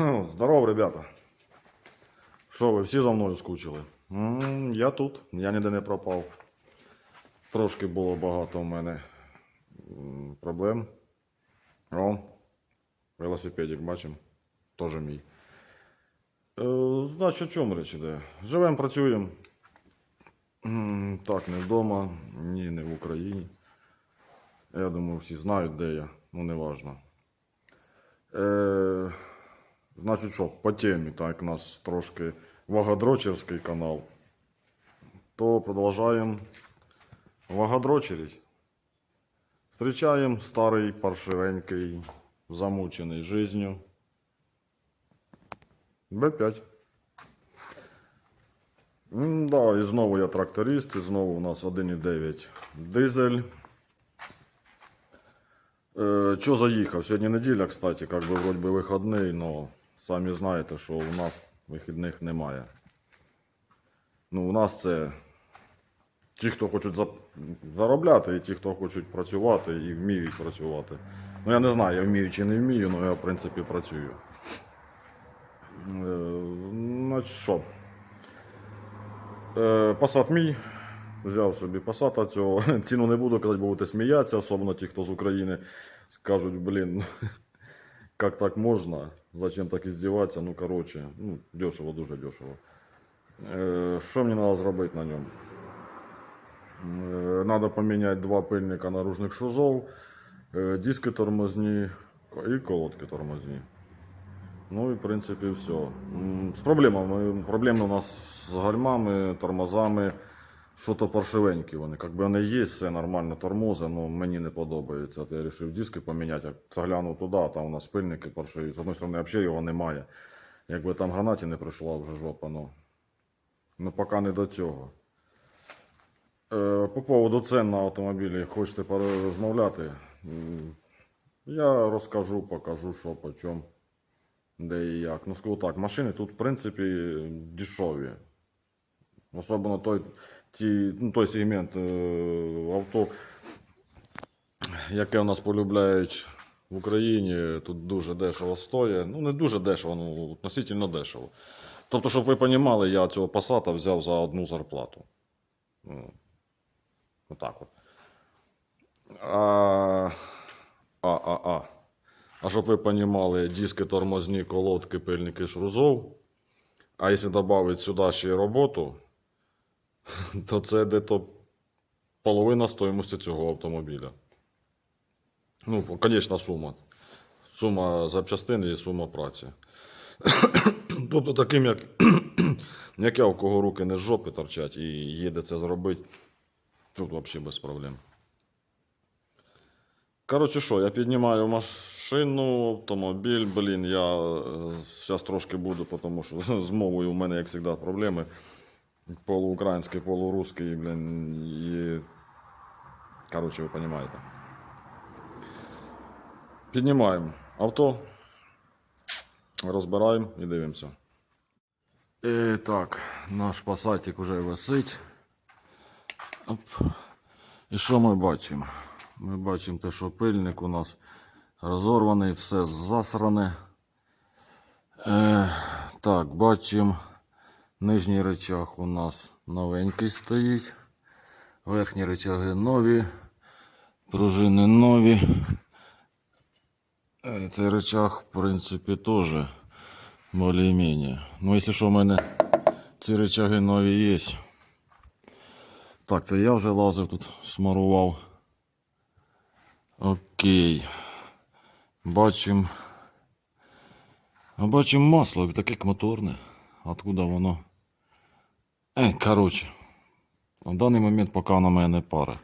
Здорово, ребята. Що ви всі за мною скучили? Я тут, я ніде не пропав. Трошки було багато у мене проблем. О, велосипедик бачимо. Теж мій. Е, значить, о чому річ іде? Живемо, працюємо. Так, не вдома, ні, не в Україні. Я думаю, всі знають, де я, ну не важно. Е, значить, що, по темі, так, як у нас трошки вагадрочерський канал, то продовжуємо вагадрочерить. Встречаємо старий, паршивенький, замучений жизнью. Б5. М, Да, і знову я тракторист, і знову у нас 1,9 дизель. Е, Чо заїхав? Сьогодні неділя, кстати, как би вроді би вихідний, но самі знаєте, що у нас вихідних немає. Ну, у нас це ті, хто хочуть заробляти, і ті, хто хочуть працювати і вміють працювати. Ну, я не знаю, я вмію чи не вмію, але я, в принципі, працюю. Е, Значить, що? Е, Посад мій. Взяв собі пасата цього. Ціну не буду казати, будете сміятися, особливо ті, хто з України скажуть, блін, як так можна? Зачем так іздіватися? Ну, коротше, ну, дешево, дуже дешево. Е, Що мені треба зробити на ньому? Е, Надо поміняти два пильника наружних шузов, е, диски тормозні і колодки тормозні. Ну і в принципі все. З проблемами. Проблеми у нас з гальмами, тормозами. Що то паршивенькі вони. Як би вони є, все нормально тормози, але мені не подобається. Я вирішив диски поміняти. Як заглянув туди, там у нас пильники паршиві. З одної сторони, взагалі його немає. Якби там гранаті не прийшла вже жопа, ну. Ну поки не до цього. Е, По поводу цен на автомобілі хочете порозмовляти? Я розкажу, покажу, що по чому, де і як. Ну, скажу так, машини тут, в принципі, дешеві. Особливо той, ті, ну, той сегмент е, авто, яке у нас полюбляють в Україні, тут дуже дешево стоїть. Ну, не дуже дешево, ну, относительно дешево. Тобто, щоб ви розуміли, я цього Passat взяв за одну зарплату. Ну, Отак от. А, а, а, а. А щоб ви розуміли, диски тормозні, колодки, пильники шрузов. А якщо додати сюди ще й роботу, то це дето половина стоїмості цього автомобіля. Ну, звісно, сума. Сума запчастин і сума праці. Тобто таким, як, як я, у кого руки не з жопи торчать і їде це зробити, тут взагалі без проблем. Коротше, що, я піднімаю машину, автомобіль, блін, я зараз трошки буду, тому що з мовою у мене, як завжди, проблеми. Полуукраїнський, полурусський, блін, і. Коротше, ви розумієте. Піднімаємо авто, розбираємо і дивимося. І так, наш пасатик вже висить. Оп. І що ми бачимо? Ми бачимо те, що пильник у нас розорваний, все засране. Е, так, бачимо, нижній речах у нас новенький стоїть. Верхні речаги нові, пружини нові. Е, Цей речах, в принципі, теж більш-менш. Ну, якщо що, в мене ці речаги нові є. Так, це я вже лазив тут, смарував. Окей. Бачимо. Бачимо масло, таке як моторне. Откуда воно? Е, коротше. На даний момент поки на мене не пара.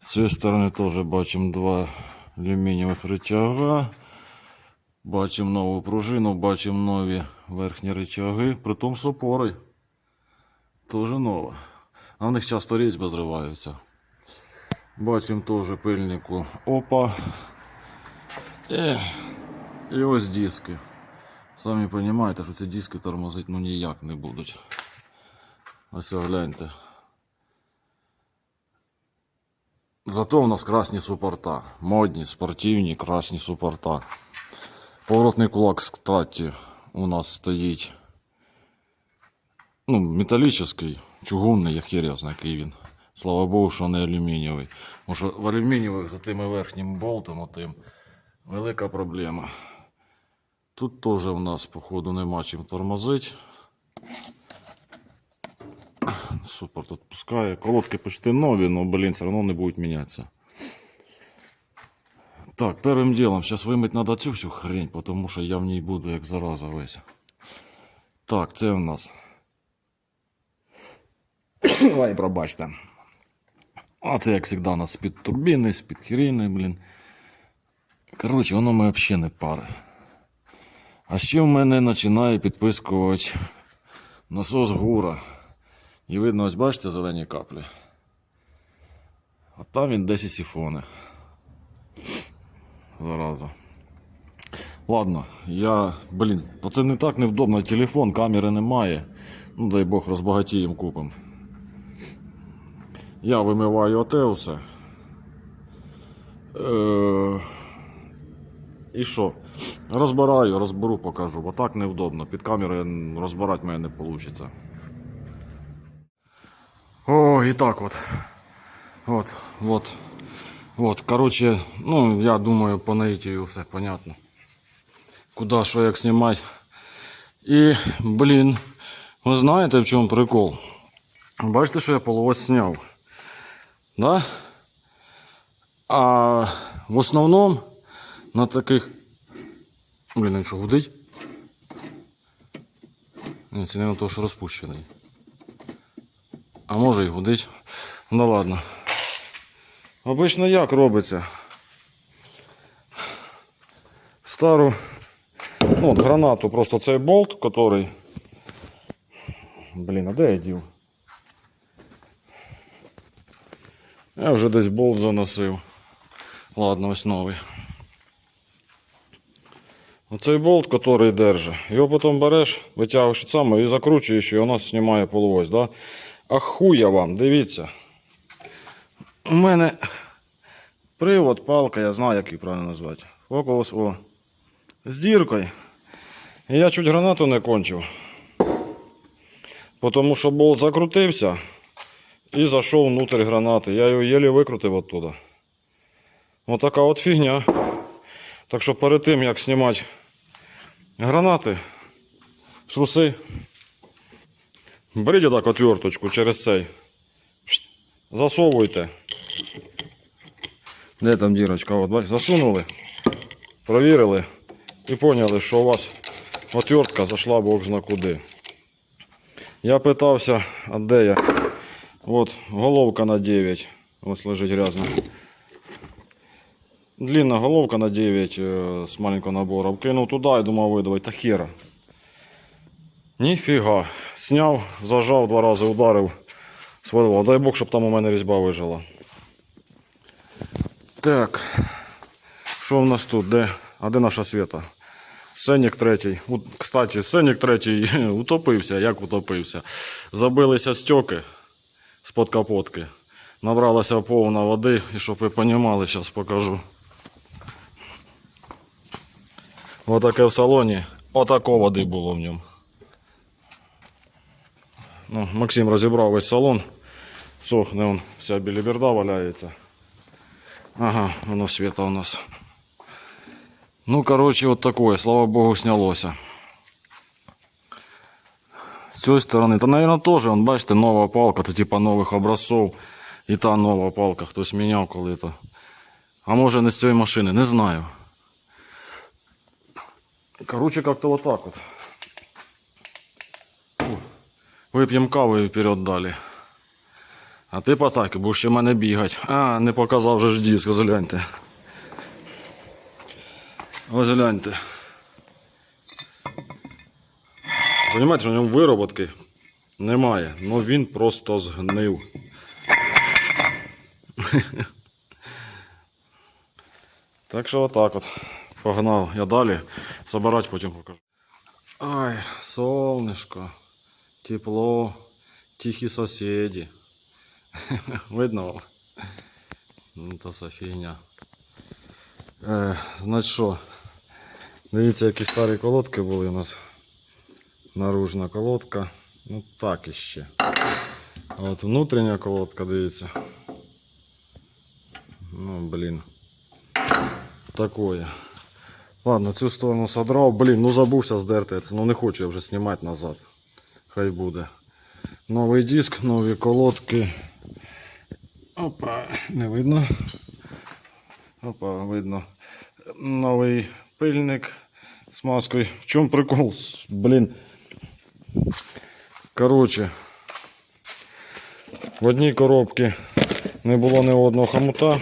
З цієї сторони теж бачимо два алюмінієвих рычага. Бачимо нову пружину, бачимо нові верхні рычаги, притом з опорою. Тоже нова. А в них часто різьби зриваються. Бачимо теж пильнику опа. І, і ось диски. Самі розумієте, що ці диски тормозити ну ніяк не будуть. Ось гляньте. Зато у нас красні супорта. Модні, спортивні, красні супорта. Поворотний кулак, кстати, у нас стоїть ну, металічний, чугунний, як херезно, який він. Слава Богу, що не алюмінієвий. Тому що в алюмінієвих за тим верхнім болтом отим велика проблема. Тут теж у нас, походу, нема чим тормозить. Супер тут пускає. Колодки почти нові, но, блин, все равно не будуть мінятися. Так, первым делом, сейчас вимить надо цю всю хрень, потому що я в ній буду як зараза весь. Так, це у нас. Ой, пробачте. А це, як завжди, у нас з-під турбіни, з-під хріни, блін. Коротше, воно мене взагалі не пари. А ще в мене починає підпискувати насос гура. І видно, ось бачите зелені каплі. А там він десь і сіфони. Зараза. Ладно, я. Блін, то це не так невдобно. Телефон, камери немає. Ну, дай Бог, розбагатієм купим. Я вимиваю оте все. Е... І що? Розбираю, розберу, покажу, бо так невдобно. Під камерою розбирати мене не вийде. О, і так от. От, от. От, короче, ну, я думаю, по наитию все понятно. Куда, що, як знімати. І, блін, ви знаєте в чому прикол? Бачите, що я половось зняв? Да? А в основному на таких. Блін, він що гудить? Ні, це не на того, що розпущений. А може і гудить. Ну ладно. Обично як робиться? Стару ну, от гранату, просто цей болт, який. Блін, а де я дів? Я вже десь болт заносив. Ладно, ось новий. Оцей болт, який держить, його потім береш, витягуєш саме і закручуєш, і нас знімає полуось, да? А хуя вам, дивіться. У мене привод, палка, я знаю, як її правильно назвати. Фокус, о. З діркою. І я чуть гранату не кончив. Тому що болт закрутився і зайшов внутрь гранати. Я його єлі викрутив оттуда. Отака от фігня. Так що перед тим, як знімати гранати, шруси, беріть так отверточку через цей. Засовуйте. Де там дірочка? От, засунули, провірили і поняли, що у вас отвертка зайшла бог зна куди. Я питався, а де я? От, головка на 9. Ось лежить грязно. Длинна головка на 9 е, з маленького набору. Кинув туди і думав видавати, та хера. Ніфіга. Сняв, зажав, два рази ударив. Свалило. Дай Бог, щоб там у мене різьба вижила. Так. Що в нас тут? Де? А де наша свята? Сенік третій. Кстати, Сенік третій утопився. Як утопився? Забилися стьоки з-под капотки. Набралася повна води, і щоб ви розуміли, зараз покажу. Отаке в салоні. Отако води було в ньому. Ну, Максим розібрав весь салон. Сохне он, вся біліберда валяється. Ага, воно світа у нас. Ну, короче, вот такое, слава богу, снялося. С цієї сторони, та, наверное, тоже, он, бачите, нова палка, то типа нових образцов. І та нова палка, хтось міняв коли-то. А може не з цієї машини, не знаю. Короче, как-то вот так вот. Вип'ємо каву і вперед далі. А ти по так будеш ще в мене бігати. А, не показав вже ж диск, гляньте. Ось гляньте. Понимаєте, що в ньому вироботки немає, але він просто згнив. Так що отак от. Погнав я далі. Собирать потім покажу. Ай, солнышко, тепло, тихі сусіди. Видно? Ну, то це. Е, значить що, дивіться, які старі колодки були у нас. Наружна колодка. Ну так іще. А от внутрішня колодка, дивіться. Ну, блін. Такое. Ладно, цю сторону содрав. Блін, ну забувся здерти. Ну не хочу я вже знімати назад. Хай буде. Новий диск, нові колодки. Опа, не видно. Опа, видно. Новий пильник з маскою. В чому прикол? Блін. Коротше. В одній коробці не було ні одного хомута.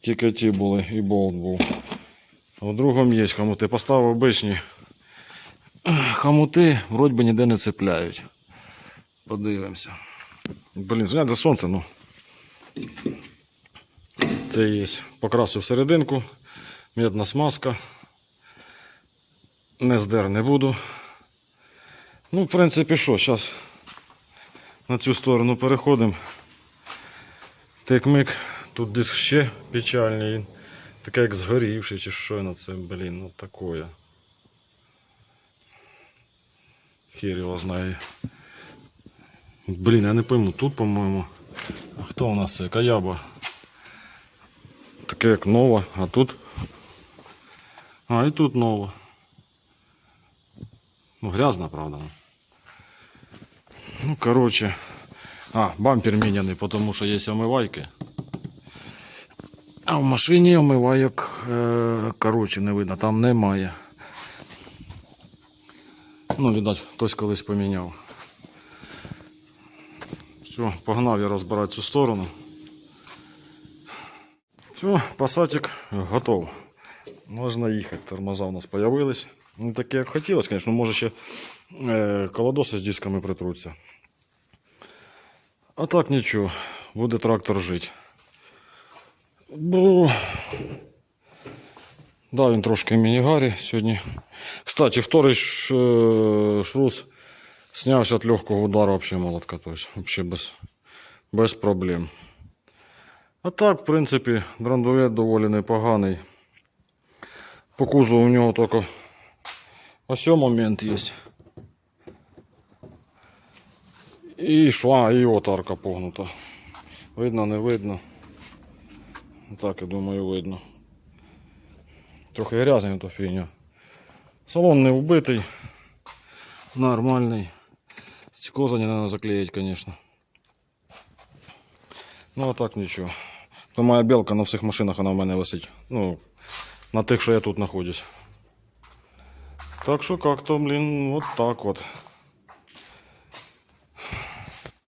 Тільки ті були і болт був. А в другому є хомути. Поставив обичні. Хомути вроді би ніде не цепляють. Подивимося. Блін, зняти сонце, ну. Це є. Покрасив серединку. Медна смазка. Не здер не буду. Ну, в принципі, що, зараз на цю сторону переходимо. Тик-мик. Тут диск ще печальний. Таке як згорівший чи що на це, блін, ну такое. Хер його знає. Блін, я не пойму, тут, по-моєму. А хто у нас це? Каяба. Таке як нова, а тут. А, і тут нова. Ну, грязна, правда. Ну, короче. А, бампер міняний, тому що є омивайки. А в машині омивайок, е, коротше, не видно, там немає. Ну, видать, хтось колись поміняв. Все, погнав я розбирати цю сторону. Все, пасатик готов. Можна їхати. Тормоза у нас появились. Не таке, як хотілося, звісно, може ще е, колодоси з дисками притруться. А так нічого, буде трактор жити. Бу. Да, він трошки мінігарі сьогодні. Кстати, вторий е, шрус снявся від легкого удару вообще молотка. Тобто, вообще без, без проблем. А так, в принципі, драндулет доволі непоганий. По кузову у нього тільки ось момент є. І шла, і отарка погнута. Видно, не видно. Так, я думаю, видно. Трохи грязний то фігня. Салон не вбитий. Нормальний. Стекло за не треба заклеїти, звісно. Ну а так нічого. То моя белка на всіх машинах вона в мене висить. Ну, на тих, що я тут знаходжусь. Так що как-то, блін, от так от.